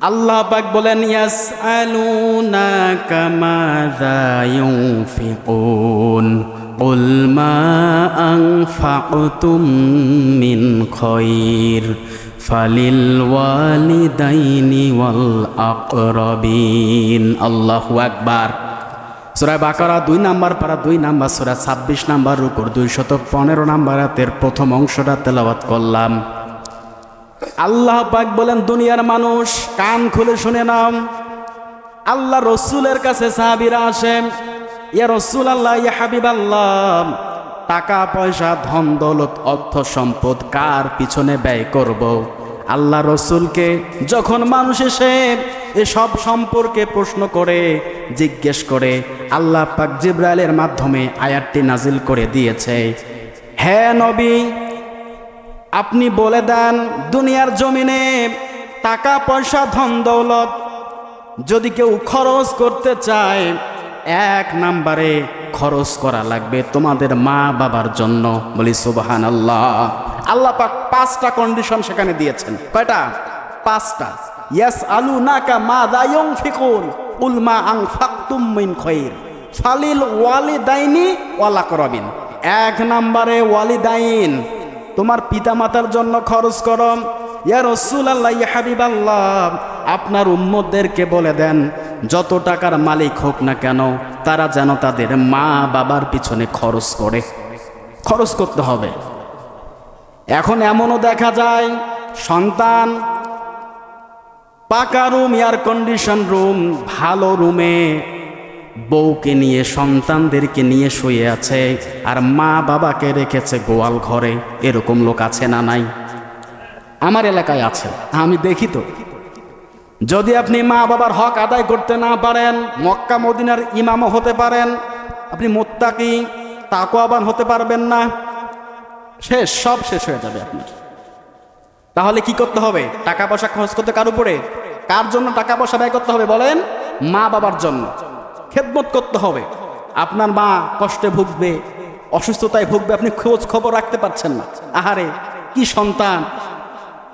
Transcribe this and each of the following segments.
আল্লাহ পাক বলেন ইয়াসআলুনাকা মাযা ইউনফিকুন قل ما أنفقتم من خير فللوالدين والأقربين الله أكبر সুরা বাকারা দুই নাম্বার পারা দুই নাম্বার সুরা ছাব্বিশ নাম্বার রুকুর দুই শত পনেরো নাম্বার হাতের প্রথম অংশটা তেলাওয়াত করলাম আল্লাহ পাক বলেন, দুনিয়ার মানুষ, কান খুলে শুনে নাম আল্লাহ রসুলের কাছে সাহাবিরা আসেন, ইয়া রসুল আল্লাহ ইয়া হাবিব আল্লাহ টাকা, পয়সা, ধন, দৌলত, অর্থ, সম্পদ কার পিছনে ব্যয় করব। আল্লাহ রসুলকে যখন মানুষ এসে এসব সম্পর্কে প্রশ্ন করে, জিজ্ঞেস করে, আল্লাহ পাক জিব্রাইলের মাধ্যমে আয়াতটি নাজিল করে দিয়েছে হ্যাঁ নবী আপনি বলে দেন, দুনিয়ার জমিনে টাকা, পয়সা, ধন, দৌলত যদি কেউ খরচ করতে চায়, এক নাম্বারে খরচ করা লাগবে তোমাদের মা বাবার জন্য। বলি সুবাহান আল্লাহ আল্লাহ পাক পাঁচটা কন্ডিশন সেখানে দিয়েছেন। কয়টা? পাঁচটা। ইয়াস আলু নাকা মা দায়ং ফিকুন উলমা আং ফাকতুম মিন খৈর। ফালিল ওয়ালিদাইনি ওয়ালা করবিন। এক নাম্বারে ওয়ালিদাইন। তোমার পিতামাতার জন্য খরচ করো ইয়া রসুল আল্লাহ ইয়া হাবিব আল্লাহ আপনার উম্মতদেরকে বলে দেন, যত টাকার মালিক হোক না কেন, তারা যেন তাদের মা বাবার পিছনে খরচ করে। খরচ করতে হবে। এখন এমনও দেখা যায়, সন্তান পাকা রুম এয়ার কন্ডিশন রুম ভালো রুমে বউকে নিয়ে, সন্তানদেরকে নিয়ে শুয়ে আছে, আর মা বাবাকে রেখেছে গোয়াল ঘরে। এরকম লোক আছে না নাই? আমার এলাকায় আছে, আমি দেখি তো। যদি আপনি মা বাবার হক আদায় করতে না পারেন, মক্কা মদিনার ইমামও হতে পারেন, আপনি মোত্তাকি তাকোয়াবান হতে পারবেন না। শেষ, সব শেষ হয়ে যাবে আপনার। তাহলে কি করতে হবে? টাকা পয়সা খরচ করতে কার উপরে? কার জন্য টাকা পয়সা ব্যয় করতে হবে বলেন? মা বাবার জন্য। খেদমত করতে হবে। আপনার মা কষ্টে ভুগবে, অসুস্থতায় ভুগবে, আপনি খোঁজ খবর রাখতে পারছেন না। আহারে, কি সন্তান?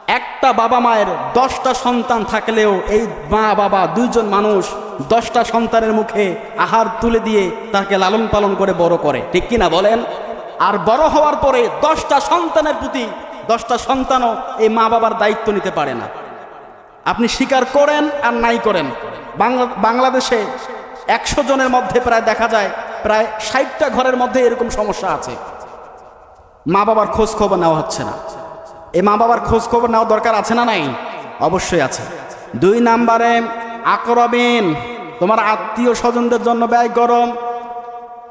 একটা বাবা মায়ের দশটা সন্তান থাকলেও এই মা, বাবা দুইজন মানুষ দশটা সন্তানের মুখে আহার তুলে দিয়ে তাকে লালন পালন করে বড় করে। ঠিক কিনা বলেন? আর বড় হওয়ার পরে দশটা সন্তানের প্রতি দশটা সন্তানও এই মা, বাবার দায়িত্ব নিতে পারে না। আপনি স্বীকার করেন আর নাই করেন। বাংলা বাংলাদেশে একশো জনের মধ্যে প্রায় দেখা যায়, প্রায় ষাটটা ঘরের মধ্যে এরকম সমস্যা আছে। মা বাবার খোঁজ খবর নেওয়া হচ্ছে না। এই মা বাবার খোঁজ খবর নেওয়া দরকার আছে না নাই? অবশ্যই আছে। দুই নাম্বারে, আকরবিন, তোমার আত্মীয় স্বজনদের জন্য ব্যয় গরম।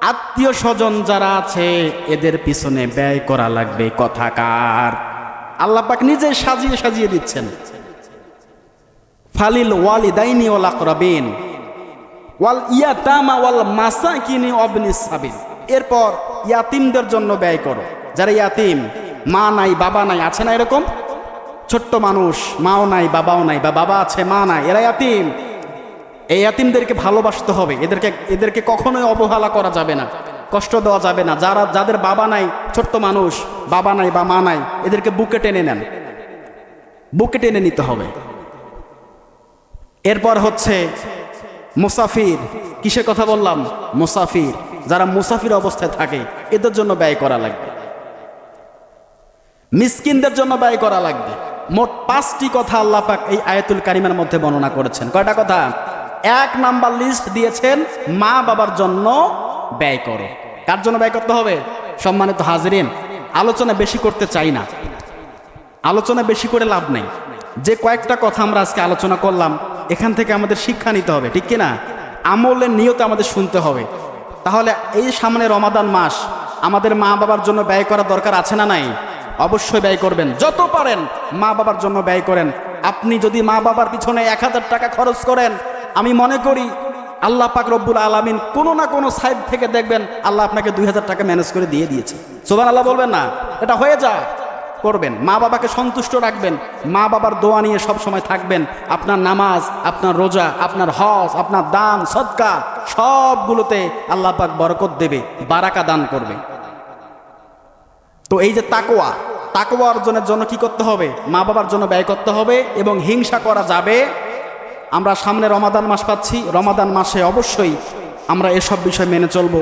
আত্মীয় স্বজন যারা আছে, এদের পিছনে ব্যয় করা লাগবে কথাকার আল্লাহ পাক নিজে সাজিয়ে সাজিয়ে দিচ্ছেন। ফালিল ওয়ালিদাইনি ওয়াল আকরাবিন। ওয়াল ইয়াতামা ওয়াল মাসাকিনি অবনিস সাবিল। এরপর ইয়াতিমদের জন্য ব্যয় করো। যারা ইয়াতিম, মা নাই, বাবা নাই, আছে না এরকম? ছোট্ট মানুষ, মাও নাই, বাবাও নাই, বা বাবা আছে, মা নাই, এরা ইয়াতিম। এই ইয়াতিমদেরকে ভালোবাসতে হবে। এদেরকে এদেরকে কখনোই অবহেলা করা যাবে না। কষ্ট দেওয়া যাবে না। যারা, যাদের বাবা নাই, ছোট্ট মানুষ, বাবা নাই বা মা নাই, এদেরকে বুকে টেনে নেন। বুকে টেনে নিতে হবে। এরপর হচ্ছে মুসাফির, কিসের কথা বললাম? মুসাফির। যারা মুসাফির অবস্থায় থাকে, এদের জন্য ব্যয় করা লাগবে। মিসকিনদের জন্য ব্যয় করা লাগবে। মোট পাঁচটি কথা আল্লাহ পাক এই আয়াতুল কারিমের মধ্যে বর্ণনা করেছেন। কয়টা কথা? এক নাম্বার লিস্ট দিয়েছেন, মা বাবার জন্য ব্যয় করো। কার জন্য ব্যয় করতে হবে? সম্মানিত হাজরিন, আলোচনা বেশি করতে চাই না। আলোচনা বেশি করে লাভ নেই। যে কয়েকটা কথা আমরা আজকে আলোচনা করলাম এখান থেকে আমাদের শিক্ষা নিতে হবে, ঠিক কিনা? আমলের নিয়ত আমাদের শুনতে হবে। তাহলে এই সামনে রমাদান মাস, আমাদের মা বাবার জন্য ব্যয় করা দরকার আছে না নাই? অবশ্যই ব্যয় করবেন। যত পারেন মা বাবার জন্য ব্যয় করেন। আপনি যদি মা বাবার পিছনে এক হাজার টাকা খরচ করেন, আমি মনে করি আল্লাহ পাক রব্বুল আলমিন কোনো না কোনো সাইড থেকে দেখবেন আল্লাহ আপনাকে দুই হাজার টাকা ম্যানেজ করে দিয়ে দিয়েছে। সোবান আল্লাহ বলবেন না? এটা হয়ে যায়। করবেন। মা বাবাকে সন্তুষ্ট রাখবেন। মা বাবার দোয়া নিয়ে সব সময় থাকবেন। আপনার নামাজ, আপনার রোজা, আপনার হজ, আপনার দান সৎকা সবগুলোতে আল্লাহ পাক বরকত দেবে, বারাকা দান করবে। তো এই যে তাকোয়া তাকোয়া অর্জনের জন্য কি করতে হবে? মা বাবার জন্য ব্যয় করতে হবে এবং হিংসা করা যাবে। আমরা সামনে রমাদান মাস পাচ্ছি। রমাদান মাসে অবশ্যই আমরা এসব বিষয় মেনে চলবো।